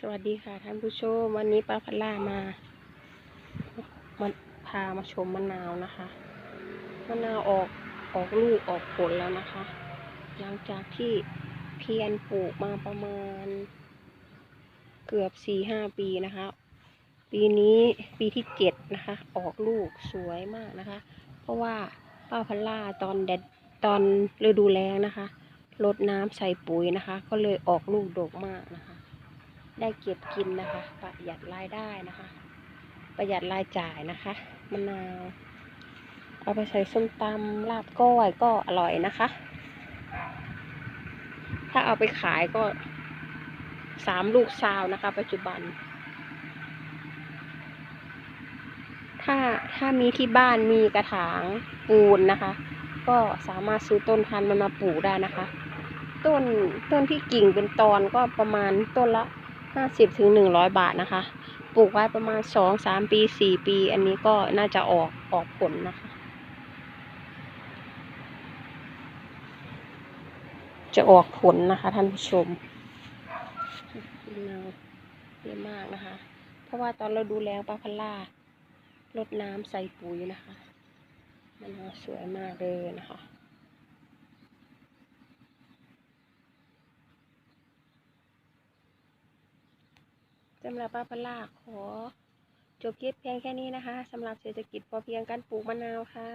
สวัสดีค่ะท่านผู้ชม วันนี้ป้าพัลล่ามามาพามาชมมะนาวนะคะมะนาวออกออกลูกออกผลแล้วนะคะ หลังจากที่เพียรปลูกมาประมาณ เกือบสี่ห้าปีนะคะ ปีนี้ปีที่เจ็ดนะคะ ออกลูกสวยมากนะคะ เพราะว่าป้าพัลล่าตอนแดดตอนฤดูแล้งนะคะรดน้ำใส่ปุ๋ยนะคะ ก็เลยออกลูกดกมากนะคะ ได้เก็บกินนะคะ ประหยัดรายได้นะคะ ประหยัดรายจ่ายนะคะมะนาวเอาไปใส่ส้มตำลาบก้อยก็อร่อยนะคะ ถ้าเอาไปขายก็สามลูกซาวนะคะ ปัจจุบัน ถ้าถ้ามีที่บ้านมีกระถางปูนนะคะ ก็สามารถซื้อต้นพันธุ์มันมาปลูกได้นะคะ ต้นต้นที่กิ่งเป็นตอนก็ประมาณต้นละ ห้าสิบถึงหนึ่งร้อยบาทนะคะ ปลูกไว้ประมาณสองสามปีสี่ปี อันนี้ก็น่าจะออกออกผลนะคะ จะออกผลนะคะท่านผู้ชมมะนาวเยอะมากนะคะ เพราะว่าตอนเราดูแลปลาพัลล่ารดน้ำใส่ปุ๋ยนะคะมะนาสวยมากเลยนะคะ สำหรับป้าพลาขอ จบคลิปเพียงแค่นี้นะคะสำหรับเศรษฐกิจพอเพียงการปลูกมะนาวค่ะ